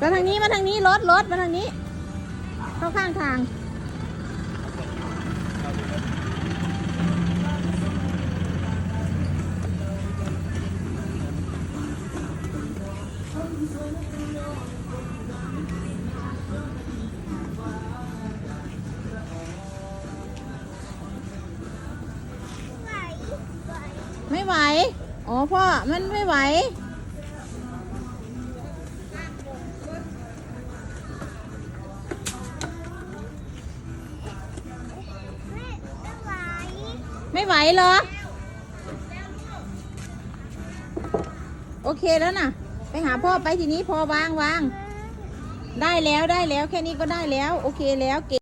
มาทางนี้มาทางนี้รถรถมาทางนี้ เข้าข้างทางไหวไหวไม่ไหว อ๋อพ่อ มันไม่ไหว ไม่ไหวเหรอ โอเคแล้วนะไปหาพ่อไปทีนี้พอวางวาง ได้แล้วได้แล้วแค่นี้ก็ได้แล้ว โอเคแล้วเก่ง